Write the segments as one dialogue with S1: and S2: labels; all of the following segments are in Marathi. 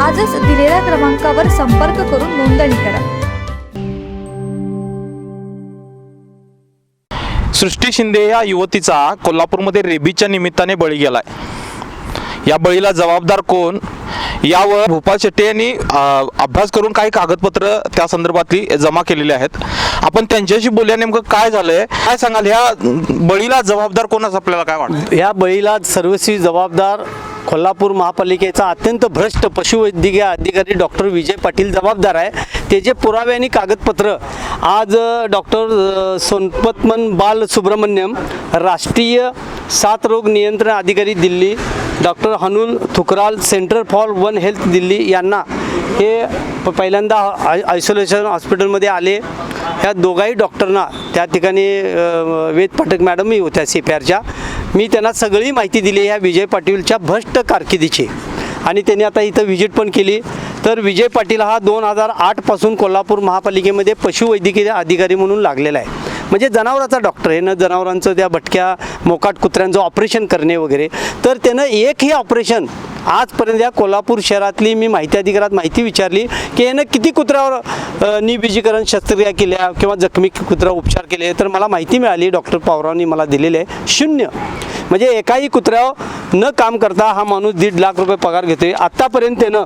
S1: आजच दिलेल्या क्रमांकावर संपर्क करून नोंदणी करा.
S2: सृष्टी शिंदे या युवतीचा कोल्हापूरमध्ये रेबीच्या निमित्ताने बळी गेलाय. या बळीला जबाबदार कोण? यावर भूपाल शेट्टी यांनी अभ्यास करून काही कागदपत्र त्या संदर्भातली जमा केलेली आहेत. आपण त्यांच्याशी बोलूया नेमकं काय झालंय? काय सांगाल? ह्या बळीला जबाबदार कोण असं आपल्याला काय वाटतं
S3: या बळीला सर्वस्वी जबाबदार कोल्हापूर महापालिकेचा अत्यंत भ्रष्ट पशुवैद्यकीय अधिकारी डॉक्टर विजय पाटील जबाबदार आहे. त्याचे पुरावे आणि कागदपत्र आज डॉक्टर सोनपतमन बाल सुब्रमण्यम राष्ट्रीय साथ रोग नियंत्रण अधिकारी Delhi doctor Hanul Thukral centre for one health Delhi यांना हे प- पहिल्यांदा आय आयसोलेशन हॉस्पिटलमध्ये आले. ह्या दोघाही डॉक्टरना त्या ठिकाणी वेद पाठक मॅडमही होत्या सी पी आरच्या मी त्यांना सगळी माहिती दिली ह्या विजय पाटीलच्या भ्रष्ट कारकिर्दीची. आणि त्यांनी आता इथं व्हिजिट पण केली. तर विजय पाटील हा दोन हजार आठपासून कोल्हापूर महापालिकेमध्ये पशुवैद्यकीय अधिकारी म्हणून लागलेला आहे. म्हणजे जनावराचा डॉक्टर आहे ना जनावरांचं त्या भटक्या मोकाट कुत्र्यांचं ऑपरेशन करणे वगैरे. तर त्यानं एकही ऑपरेशन आजपर्यंत या कोल्हापूर शहरातली मी माहिती अधिकारात माहिती विचारली की यानं किती कुत्र्यावर निबीजीकरण शस्त्रक्रिया केल्या किंवा जखमी कुत्रा उपचार केले तर मला माहिती मिळाली डॉक्टर पवारांनी मला दिलेले आहे शून्य. म्हणजे एकाही कुत्र्यावर न काम करता हा माणूस दीड लाख रुपये पगार घेतोय. आत्तापर्यंत त्यानं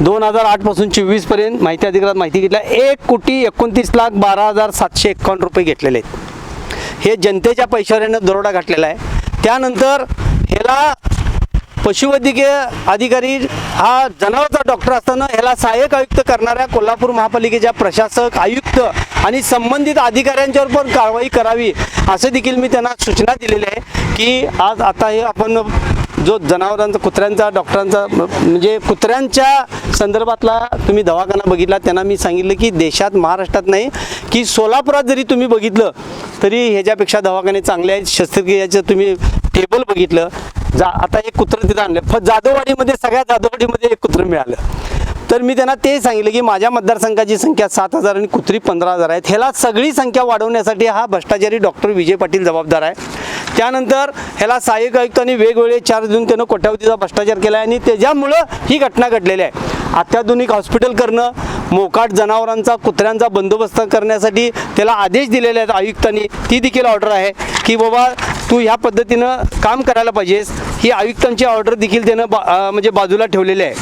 S3: दोन हजार आठपासून चोवीसपर्यंत माहिती अधिकारात माहिती घेतल्या. एक कोटी एकोणतीस लाख बारा हजार सातशे एकावन्न रुपये घेतलेले आहेत. हे जनतेच्या पैशाऱ्यानं दरोडा घातलेला आहे. त्यानंतर ह्याला पशुवैद्यकीय अधिकारी हा जनावरचा डॉक्टर असताना ह्याला सहाय्यक आयुक्त करणाऱ्या कोल्हापूर महापालिकेच्या प्रशासक आयुक्त आणि संबंधित अधिकाऱ्यांच्यावर पण कारवाई करावी असं देखील मी त्यांना सूचना दिलेल्या आहे की आज आता हे आपण जो जनावरांचा कुत्र्यांचा डॉक्टरांचा म्हणजे कुत्र्यांच्या संदर्भातला तुम्ही दवाखाना बघितला त्यांना मी सांगितलं की देशात महाराष्ट्रात नाही की सोलापुरात जरी तुम्ही बघितलं तरी ह्याच्यापेक्षा दवाखाने चांगले आहेत. शस्त्रक्रियाचं तुम्ही टेबल बघितलं. जा आता एक कुत्रं तिथं आणलं. फ जाधववाडीमध्ये सगळ्या जाधववाडीमध्ये एक कुत्रं मिळालं. तर मी त्यांना ते सांगितलं की माझ्या मतदारसंघाची संख्या सात हजार आणि कुत्री पंधरा हजार आहेत. ह्याला सगळी संख्या वाढवण्यासाठी हा भ्रष्टाचारी डॉक्टर विजय पाटील जबाबदार आहे. त्यानंतर ह्याला सहाय्यक आयुक्तांनी वेगवेगळे चार्ज देऊन त्यानं कोट्यावधीचा भ्रष्टाचार केला आहे आणि त्याच्यामुळं ही घटना घडलेली आहे. अत्याधुनिक हॉस्पिटल करणं मोकाट जनावरांचा कुत्र्यांचा बंदोबस्त करण्यासाठी त्याला आदेश दिलेले आहेत आयुक्तांनी. ती देखील ऑर्डर आहे की बाबा तू ह्या पद्धतीनं काम करायला पाहिजेस. ही आयुक्तांची ऑर्डर देखील त्यानं बा म्हणजे बाजूला ठेवलेली आहे.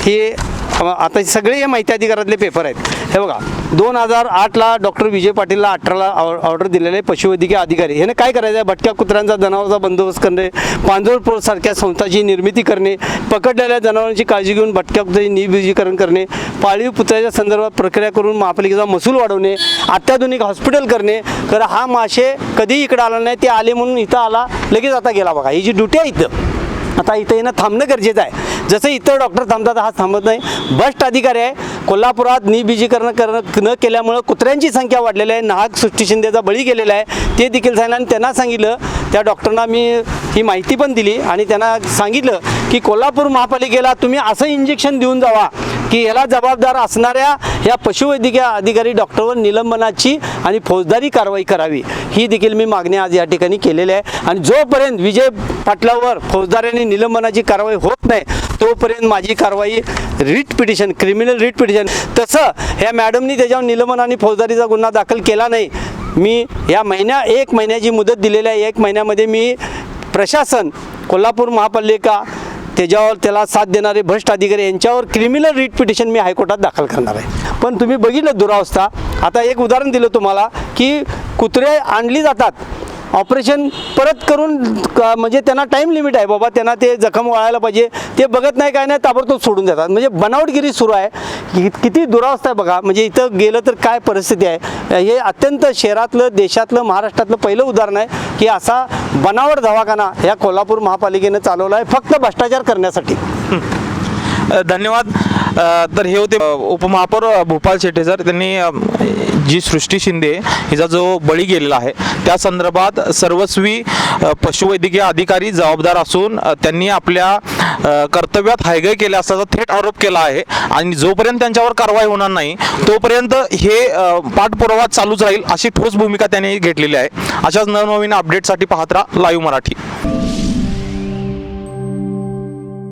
S3: हे आता सगळे हे माहिती अधिकारातले पेपर आहेत. हे बघा दोन हजार आठला डॉक्टर विजय पाटीलला अठराला ऑर्डर दिलेले आहे पशुवैद्यकीय अधिकारी. ह्याने काय करायचं? आहे भटक्या कुत्र्यांचा जनावरांचा बंदोबस्त करणे पांजोळ सारख्या संस्थाची निर्मिती करणे पकडलेल्या जनावरांची काळजी घेऊन भटक्या कुत्र्याचे निविजीकरण करणे पाळीव कुत्र्याच्या संदर्भात प्रक्रिया करून महापालिकेचा महसूल वाढवणे अत्याधुनिक हॉस्पिटल करणे. तर हा मासे कधी इकडे आला नाही ते आले म्हणून इथं आला लगेच आता गेला बघा. ही जी ड्युटी आहे इथं आता इथं येणं थांबणं गरजेचं आहे. जसं इतर डॉक्टर थांबतात हा थांबत नाही. भ्रष्ट अधिकारी आहे. कोल्हापुरात निबीजीकरण करणं न केल्यामुळं कुत्र्यांची संख्या वाढलेली आहे. नाहक सृष्टी शिंदेचा बळी गेलेला आहे. ते देखील सांगितलं आणि त्यांना सांगितलं त्या डॉक्टरना मी ही माहिती पण दिली आणि त्यांना सांगितलं की कोल्हापूर महापालिकेला तुम्ही असं इंजेक्शन देऊन जावा की याला जबाबदार असणाऱ्या या पशुवैद्यकीय अधिकारी डॉक्टरवर निलंबनाची आणि फौजदारी कारवाई करावी. ही देखील मी मागणी आज या ठिकाणी केलेली आहे. आणि जोपर्यंत विजय पाटलावर फौजदारी निलंबनाची कारवाई होत नाही तोपर्यंत माझी कारवाई writ petition criminal writ petition. तसं ह्या मॅडमनी त्याच्यावर निलंबन आणि फौजदारीचा गुन्हा दाखल केला नाही. मी या महिन्या एक महिन्याची मुदत दिलेली आहे. एक महिन्यामध्ये मी प्रशासन कोल्हापूर महापालिका त्याच्यावर त्याला साथ देणारे भ्रष्ट अधिकारी यांच्यावर क्रिमिनल रिट पिटिशन मी हायकोर्टात दाखल करणार आहे. पण तुम्ही बघितलं दुरावस्था. आता एक उदाहरण दिलं तुम्हाला की कुत्रे आणली जातात. ऑपरेशन परत करून क- म्हणजे त्यांना टाईम लिमिट आहे बाबा त्यांना ते जखम वळायला पाहिजे. ते बघत नाही काय नाही ताबडतोब सोडून देतात म्हणजे बनावटगिरी सुरू आहे. किती दुरावस्था आहे बघा. म्हणजे इथं गेलं तर काय परिस्थिती आहे? हे अत्यंत शहरातलं देशातलं महाराष्ट्रातलं पहिलं उदाहरण आहे की असा बनावट दवाखाना या कोल्हापूर महापालिकेनं चालवला आहे फक्त भ्रष्टाचार करण्यासाठी.
S2: धन्यवाद. तर हे होते उपमहापौर भोपाल शेट्टी सर. त्यांनी जी सृष्टी शिंदे हिचा जो बळी गेलेला आहे त्या संदर्भात सर्वस्वी पशुवैद्यकीय अधिकारी जबाबदार असून त्यांनी आपल्या कर्तव्यात हायगय केले असल्याचा थेट आरोप केला आहे आणि जोपर्यंत त्यांच्यावर कारवाई होणार नाही तोपर्यंत हे पाठपुरावा चालूच राहील अशी ठोस भूमिका त्यांनी घेतलेली आहे. अशाच नवनवीन अपडेटसाठी पाहत राहा लाईव्ह मराठी.